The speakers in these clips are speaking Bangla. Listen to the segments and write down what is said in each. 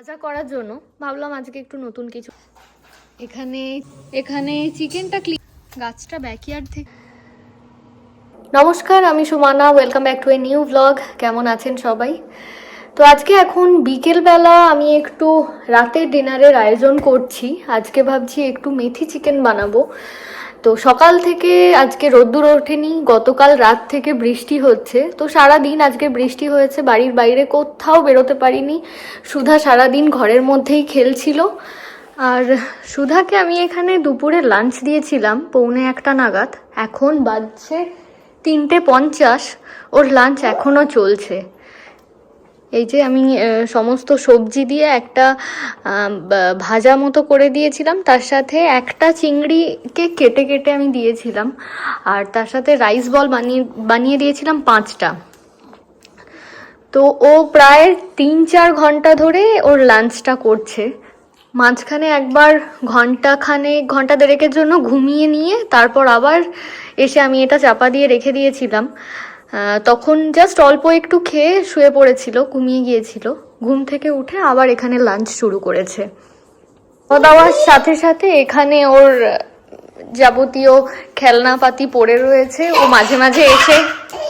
ভাজা করার জন্য ভাবলাম আজকে একটু নতুন কিছু। এখানে এখানে চিকেনটা ক্লিন গাছটা ব্যাকইয়ার্ড থেকে নমস্কার, আমি Sumana welcome back to a new blog কেমন আছেন সবাই? তো আজকে এখন বিকেলবেলা আমি একটু রাতের ডিনারের আয়োজন করছি। আজকে ভাবছি একটু মেথি চিকেন বানাবো। তো সকাল থেকে আজকে রোদ্দুর ওঠেনি, গতকাল রাত থেকে বৃষ্টি হচ্ছে। তো সারা দিন আজকে বৃষ্টি হয়েছে, বাড়ির বাইরে কোথাও বেরোতে পারিনি। সুধা সারা দিন ঘরের মধ্যেই খেলছিল। আর সুধাকে আমি এখানে দুপুরে লাঞ্চ দিয়েছিলাম, পৌনে একটা নাগাদ। এখন বাজছে তিনটে পঞ্চাশ, ওর লাঞ্চ এখনও চলছে। এই যে আমি সমস্ত সবজি দিয়ে একটা ভাজা মতো করে দিয়েছিলাম। তার সাথে একটা চিংড়িকে কেটে কেটে আমি দিয়েছিলাম। আর তার সাথে রাইস বল বানিয়ে বানিয়ে দিয়েছিলাম পাঁচটা। তো ও প্রায় তিন চার ঘণ্টা ধরে ওর লাঞ্চটা করছে। মাঝখানে একবার ঘণ্টা খানে ঘণ্টা দেড়েকের জন্য ঘুমিয়ে নিয়ে তারপর আবার এসে আমি এটা চাপা দিয়ে রেখে দিয়েছিলাম। তখন জাস্ট অল্প একটু খেয়ে শুয়ে পড়েছিল, ঘুমিয়ে গিয়েছিল। ঘুম থেকে উঠে আবার এখানে লাঞ্চ শুরু করেছে। খাওয়া দাওয়ার সাথে সাথে এখানে ওর যাবতীয় খেলনাপাতি পড়ে রয়েছে। ও মাঝে মাঝে এসে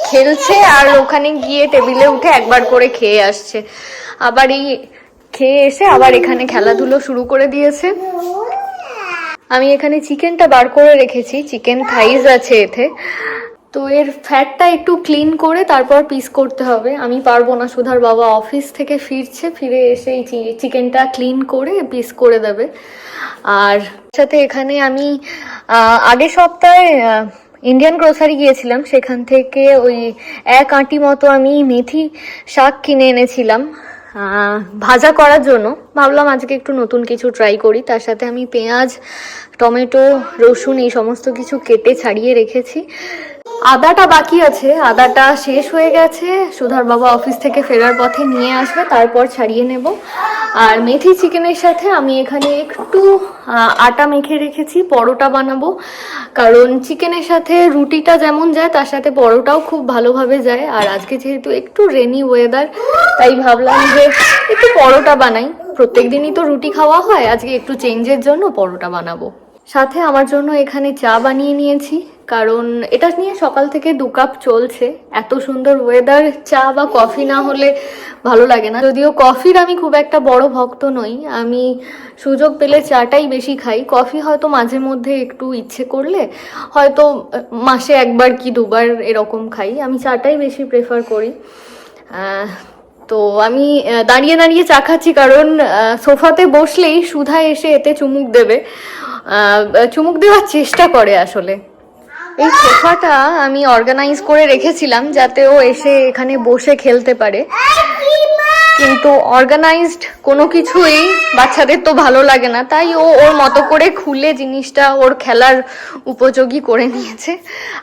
খেলছে আর ওখানে গিয়ে টেবিলে উঠে একবার করে খেয়ে আসছে। আবার এই খেয়ে এসে আবার এখানে খেলাধুলো শুরু করে দিয়েছে। আমি এখানে চিকেনটা বার করে রেখেছি। চিকেন থাইজ আছে এতে। তো এর ফ্যাটটা একটু ক্লিন করে তারপর পিস করতে হবে। আমি পারব না, সুধার বাবা অফিস থেকে ফিরছে, ফিরে এসে এই চিকেনটা ক্লিন করে পিস করে দেবে। আর সাথে এখানে আমি আগের সপ্তাহে ইন্ডিয়ান গ্রোসারি গিয়েছিলাম। সেখান থেকে ওই এক আঁটি মতো আমি মেথি শাক কিনে এনেছিলাম ভাজা করার জন্য। ভাবলাম আজকে একটু নতুন কিছু ট্রাই করি। তার সাথে আমি পেঁয়াজ, টমেটো, রসুন এই সমস্ত কিছু কেটে ছাড়িয়ে রেখেছি। আদাটা বাকি আছে। আদাটা শেষ হয়ে গেছে। সুধার বাবা অফিস থেকে ফেরার পথে নিয়ে আসবে, তারপর ছাড়িয়ে নেব। আর মেথি চিকেনের সাথে আমি এখানে একটু আটা মেখে রেখেছি, পরোটা বানাবো। কারণ চিকেনের সাথে রুটিটা যেমন যায়, তার সাথে পরোটাও খুব ভালোভাবে যায়। আর আজকে যেহেতু একটু রেনি ওয়েদার তাই ভাবলাম যে একটু পরোটা বানাই। প্রত্যেক দিনই তো রুটি খাওয়া হয়, আজকে একটু চেঞ্জের জন্য পরোটা বানাবো। সাথে আমার জন্য এখানে চা বানিয়ে নিয়েছি, কারণ এটা নিয়ে সকাল থেকে দু কাপ চলছে। এত সুন্দর ওয়েদার চা বা কফি না হলে ভালো লাগে না। যদিও কফির আমি খুব একটা বড় ভক্ত নই, আমি সুযোগ পেলে চাটাই বেশি খাই। কফি হয়তো মাঝে মধ্যে একটু ইচ্ছে করলে, হয়তো মাসে একবার কি দুবার এরকম খাই। আমি চাটাই বেশি প্রেফার করি। তো আমি দাঁড়িয়ে দাঁড়িয়ে চা খাচ্ছি কারণ সোফাতে বসলেই সুধা এসে এতে চুমুক দেবে। চুমুক দেওয়ার চেষ্টা করে আসলে। এই সোফাটা আমি অর্গানাইজ করে রেখেছিলাম যাতে ও এসে এখানে বসে খেলতে পারে। কিন্তু অর্গানাইজড কোনো কিছুই বাচ্চাদের তো ভালো লাগে না, তাই ও ওর মতো করে খুলে জিনিসটা ওর খেলার উপযোগী করে নিয়েছে।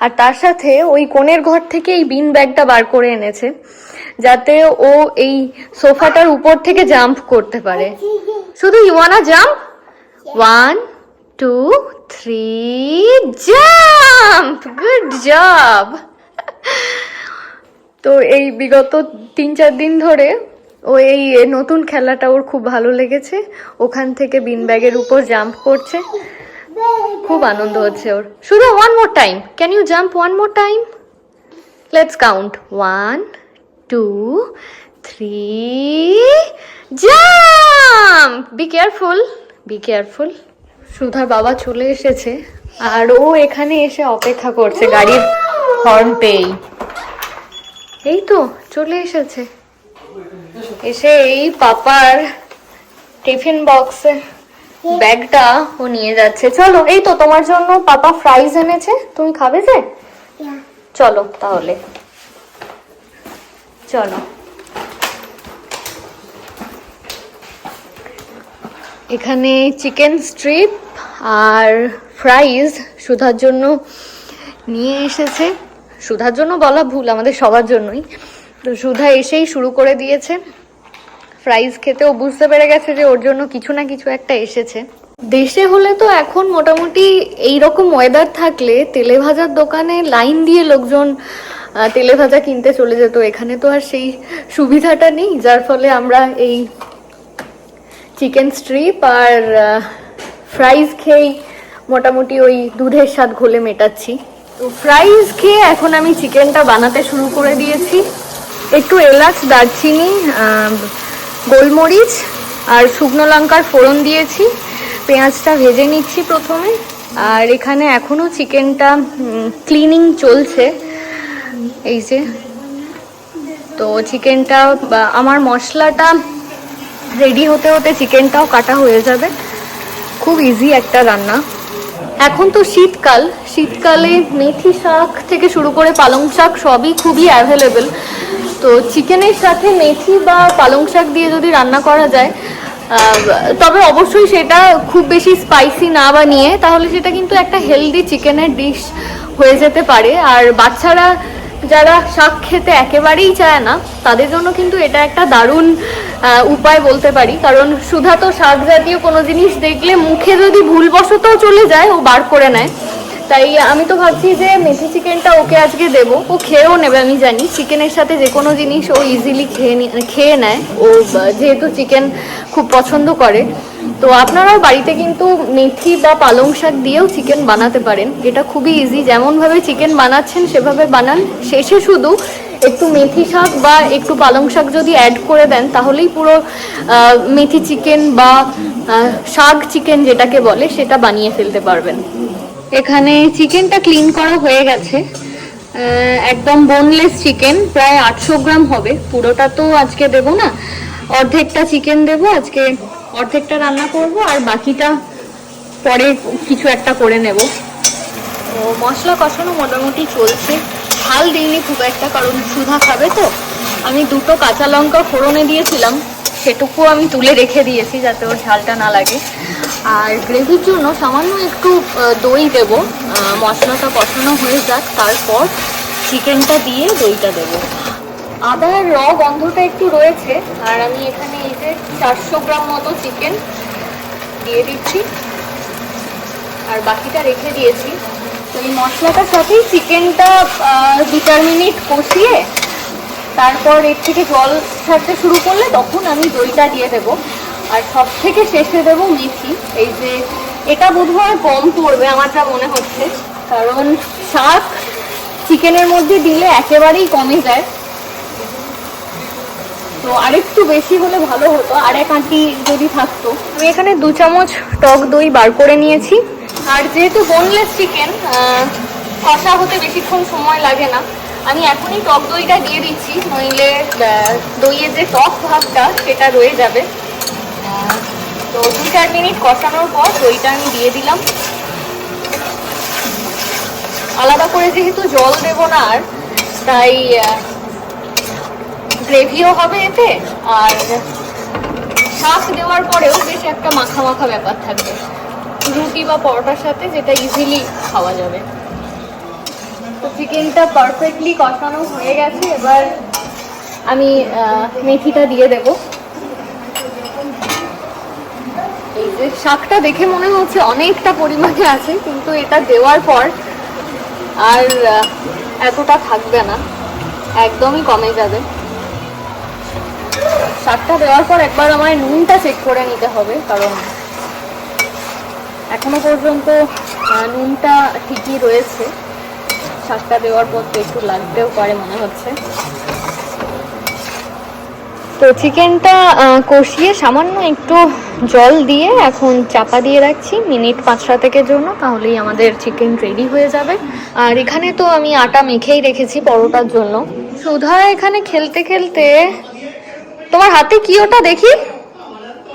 আর তার সাথে ওই কোণের ঘর থেকে এই বিন ব্যাগটা বার করে এনেছে। যাতে ও এই সোফাটার উপর থেকে জাম্প করতে পারে। শুধু you wanna jump one two three jump good job তো এই বিগত তিন চার দিন ধরে ও এই নতুন খেলাটা ওর খুব ভালো লেগেছে। ওখান থেকে বিন ব্যাগের উপর জাম্প করছে। খুব আনন্দ হচ্ছে ওর। শুধু one more time can you jump one more time let's count one two three jump be careful be careful সুধার বাবা চলে এসেছে আর ও এখানে এসে অপেক্ষা করছে গাড়ির হর্ন পেয়েই। এই তো চলে এসেছে। এসে এই পাপার টিফিন বক্সে ব্যাগটা ও নিয়ে যাচ্ছে। চলো এই তো তোমার জন্য পাপা ফ্রাইজ এনেছে। তুমি খাবে যে? চলো তাহলে। চলো। এখানে চিকেন স্ট্রিপ আর ফ্রাইজ সুধার জন্য নিয়ে এসেছে। সুধার জন্য বলা ভুল, আমাদের সবার জন্যই। তো সুধা এসেই শুরু করে দিয়েছে। ফ্রাইজ খেতে ও বুঝতে পেরে গেছে যে ওর জন্য কিছু না কিছু একটা এসেছে। দেশে হলে তো এখন মোটামুটি এই রকম ওয়েদার থাকলে তেলে ভাজার দোকানে লাইন দিয়ে লোকজন তেলে ভাজা কিনতে চলে যেত। এখানে তো আর সেই সুবিধাটা নেই, যার ফলে আমরা এই চিকেন স্ট্রিপ আর ফ্রাইজ খেয়েই মোটামুটি ওই দুধের স্বাদ ঘোলে মেটাচ্ছি। তো ফ্রাইজ খেয়ে এখন আমি চিকেনটা বানাতে শুরু করে দিয়েছি। একটু এলাচ, দারচিনি গোলমরিচ আর শুকনো লঙ্কার ফোড়ন দিয়েছি। পেঁয়াজটা ভেজে নিচ্ছি প্রথমে। আর এখানে এখনও চিকেনটা ক্লিনিং চলছে। এই যে, তো চিকেনটা আমার মশলাটা রেডি হতে হতে চিকেনটাও কাটা হয়ে যাবে। খুব ইজি একটা রান্না। এখন তো শীতকাল। শীতকালে মেথি শাক থেকে শুরু করে পালং শাক সবই খুবই অ্যাভেলেবেল তো চিকেনের সাথে মেথি বা পালং শাক দিয়ে যদি রান্না করা যায় তবে অবশ্যই সেটা খুব বেশি স্পাইসি না বানিয়ে, তাহলে সেটা কিন্তু একটা হেলদি চিকেনের ডিশ হয়ে যেতে পারে। আর বাচ্চারা যারা শাক খেতে একেবারেই চায় না, তাদের জন্য কিন্তু এটা একটা দারুণ উপায় বলতে পারি। কারণ সুধা তো শাক জাতীয় কোনো জিনিস দেখলে মুখে যদি ভুলবশত চলে যায়, ও বার করে নেয়। তাই আমি তো ভাবছি যে মেথি চিকেনটা ওকে আজকে দেবো। ও খেয়েও নেবে, আমি জানি। চিকেনের সাথে যে কোনো জিনিস ও ইজিলি খেয়ে খেয়ে নেয়। ও যেহেতু চিকেন খুব পছন্দ করে। তো আপনারাও বাড়িতে কিন্তু মেথি বা পালং শাক দিয়েও চিকেন বানাতে পারেন। এটা খুবই ইজি যেমনভাবে চিকেন বানাচ্ছেন, সেভাবে বানান। শেষে শুধু একটু মেথি শাক বা একটু পালং শাক যদি অ্যাড করে দেন, তাহলেই পুরো মেথি চিকেন বা শাক চিকেন যেটাকে বলে, সেটা বানিয়ে ফেলতে পারবেন। এখানে চিকেনটা ক্লিন করা হয়ে গেছে। একদম বোনলেস চিকেন প্রায় আটশো গ্রাম হবে। পুরোটা তো আজকে দেব না। অর্ধেকটা চিকেন দেব, আজকে অর্ধেকটা রান্না করব, আর বাকিটা পরে কিছু একটা করে নেব। মশলা কষানো মোটামুটি চলছে। ঝাল দিইনি খুব একটা, কারণ সুধা খাবে তো। আমি দুটো কাঁচা লঙ্কা ফোড়নে দিয়েছিলাম। সেটুকু আমি তুলে রেখে দিয়েছি যাতে ওর ঝালটা না লাগে। আর গ্রেভির জন্য সামান্য একটু দই দেব। মশলাটা কষানো হয়ে যাক, তারপর চিকেনটা দিয়ে দইটা দেব। আদার র গন্ধটা একটু রয়েছে, আর আমি এখানে এই যে চারশো গ্রাম মতো চিকেন দিয়ে দিচ্ছি। আর বাকিটা রেখে দিয়েছি। তো এই মশলাটার সাথেই চিকেনটা দু চার মিনিট কষিয়ে, তারপর এর থেকে জল ছাড়তে শুরু করলে তখন আমি দইটা দিয়ে দেব। আর সব থেকে শেষে দেবো মেথি। এই যে এটা বোধহয় কম পড়বে আমার যা মনে হচ্ছে। কারণ শাক চিকেনের মধ্যে দিলে একেবারেই কমে যায়। তো আরেকটু বেশি হলে ভালো হতো আর এক আঁটি যদি থাকতো। আমি এখানে দু চামচ টক দই বার করে নিয়েছি। আর যেহেতু বোনলেস চিকেন কষা হতে বেশিক্ষণ সময় লাগে না আমি এখনই টক দইটা দিয়ে দিচ্ছি। নইলে দইয়ের যে টক ভাবটা সেটা রয়ে যাবে। তো দু চার মিনিট কষানোর পর দইটা আমি দিয়ে দিলাম। আলাদা করে যেহেতু জল দেবো না আর, তাই গ্রেভিও হবে এতে, আর শাক দেওয়ার পরেও বেশ একটা মাখা মাখা ব্যাপার থাকবে। রুটি বা পরোটার সাথে যেটা ইজিলি খাওয়া যাবে। তো চিকেনটা পারফেক্টলি কষানো হয়ে গেছে, এবার আমি মেথিটা দিয়ে দেব এই যে শাকটা দেখে মনে হচ্ছে অনেকটা পরিমাণে আছে, কিন্তু এটা দেওয়ার পর আর এতটা থাকবে না। একদমই কমে যাবে। শাকটা দেওয়ার পর একবার আমার নুনটা চেক করে নিতে হবে, কারণ এখনও পর্যন্ত নুনটা ঠিকই রয়েছে। শাকটা দেওয়ার পর তো একটু লাগতেও পারে মনে হচ্ছে। তো চিকেনটা কষিয়ে সামান্য একটু জল দিয়ে এখন চাপা দিয়ে রাখছি। মিনিট পাঁচ সাতেকের জন্য, তাহলেই আমাদের চিকেন রেডি হয়ে যাবে। আর এখানে তো আমি আটা মেখেই রেখেছি পরোটার জন্য। সুধা, এখানে খেলতে খেলতে, তোমার হাতে কি ওটা দেখি?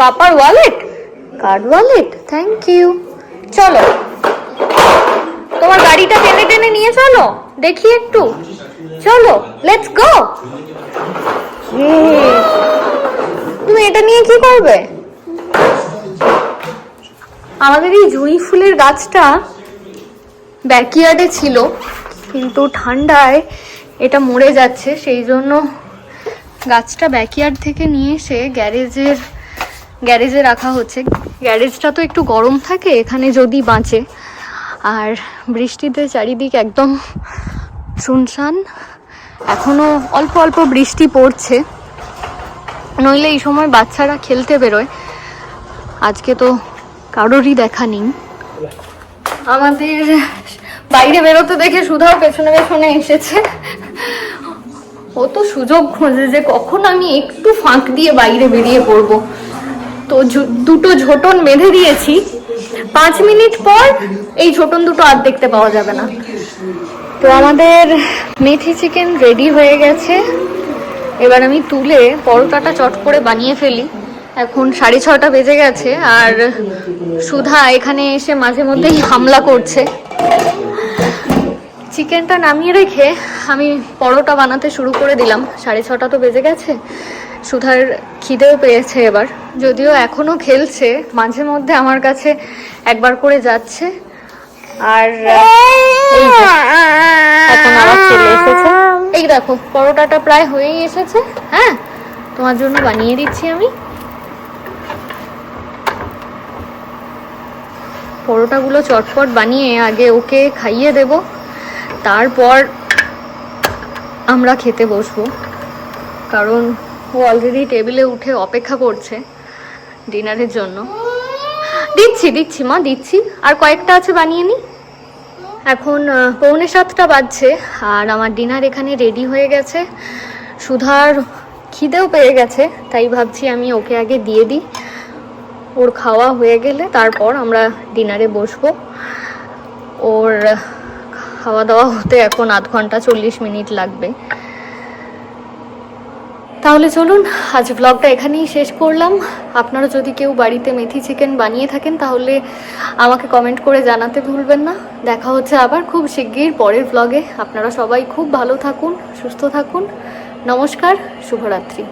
পাপার wallet card wallet thank you চলো, তোমার গাড়িটা টেনে টেনে নিয়ে চলো, দেখি একটু। চলো লেটস গো তুমি এটা নিয়ে কি করবে? আমাদের এই জুঁই ফুলের গাছটা ব্যাকইয়ার্ডে ছিল, কিন্তু ঠান্ডায় এটা মরে যাচ্ছে, সেই জন্য গাছটা ব্যাকইয়ার্ড থেকে নিয়ে এসে গ্যারেজের, গ্যারেজে রাখা হচ্ছে। গ্যারেজটা তো একটু গরম থাকে, এখানে যদি বাঁচে। আর বৃষ্টিতে চারিদিক একদম শুনশান। এখনও অল্প অল্প বৃষ্টি পড়ছে। নইলে এই সময় বাচ্চারা খেলতে বেরোয়। আজকে তো কারোরই দেখা নেই। আমাদের বাইরে বেরোতে দেখে সুধাও পেছনে পেছনে এসেছে। ও তো সুযোগ খোঁজে যে কখন আমি একটু ফাঁক দিয়ে বাইরে বেরিয়ে পড়ব। তো দুটো ঝোটন বেঁধে দিয়েছি। পাঁচ মিনিট পর এই ঝোটন দুটো আর দেখতে পাওয়া যাবে না। তো আমাদের মেথি চিকেন রেডি হয়ে গেছে। এবার আমি তুলে পরোটাটা চট করে বানিয়ে ফেলি। এখন সাড়ে ছটা বেজে গেছে আর সুধা এখানে এসে মাঝে মধ্যেই হামলা করছে। চিকেনটা নামিয়ে রেখে আমি পরোটা বানাতে শুরু করে দিলাম। সাড়ে ছটা তো বেজে গেছে। সুধার খিদেও পেয়েছে এবার। যদিও এখনও খেলছে, মাঝে মধ্যে আমার কাছে একবার করে যাচ্ছে। আর এখন আবার চলে এসেছে। এই দেখো পরোটাটা প্রায় হয়েই এসেছে। হ্যাঁ তোমার জন্য বানিয়ে দিচ্ছি আমি। পরোটাগুলো চটপট বানিয়ে আগে ওকে খাইয়ে দেব। তারপর আমরা খেতে বসবো। কারণ ও অলরেডি টেবিলে উঠে অপেক্ষা করছে ডিনারের জন্য। দিচ্ছি দিচ্ছি মা দিচ্ছি। আর কয়েকটা আছে বানিয়ে নি। এখন পৌনে সাতটা বাজছে আর আমার ডিনার এখানে রেডি হয়ে গেছে। সুধার খিদেও পেয়ে গেছে, তাই ভাবছি আমি ওকে আগে দিয়ে দিই। ওর খাওয়া হয়ে গেলে তারপর আমরা ডিনারে বসবো। ওর খাওয়া দাওয়া হতে এখন আধ ঘণ্টা চল্লিশ মিনিট লাগবে। তাহলে চলুন, আজ ব্লগটা এখানেই শেষ করলাম। আপনারা যদি কেউ বাড়িতে মেথি চিকেন বানিয়ে থাকেন, তাহলে আমাকে কমেন্ট করে জানাতে ভুলবেন না। দেখা হচ্ছে আবার খুব শিগগির পরের ব্লগে আপনারা সবাই খুব ভালো থাকুন, সুস্থ থাকুন। নমস্কার, শুভরাত্রি।